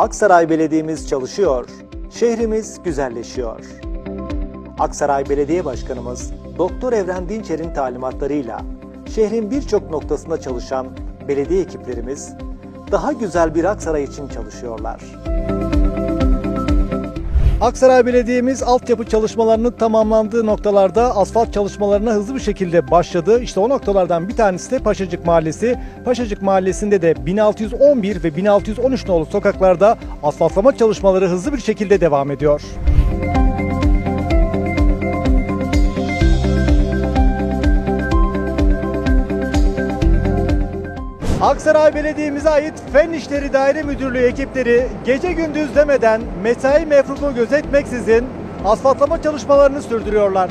Aksaray Belediye'miz çalışıyor, şehrimiz güzelleşiyor. Aksaray Belediye Başkanımız Doktor Evren Dinçer'in talimatlarıyla şehrin birçok noktasında çalışan belediye ekiplerimiz daha güzel bir Aksaray için çalışıyorlar. Aksaray Belediye'miz altyapı çalışmalarının tamamlandığı noktalarda asfalt çalışmalarına hızlı bir şekilde başladı. İşte o noktalardan bir tanesi de Paşacık Mahallesi. Paşacık Mahallesi'nde de 1611 ve 1613 nolu sokaklarda asfaltlama çalışmaları hızlı bir şekilde devam ediyor. Aksaray Belediye'mize ait Fen İşleri Daire Müdürlüğü ekipleri gece gündüz demeden mesai mefrumu gözetmeksizin asfaltlama çalışmalarını sürdürüyorlar.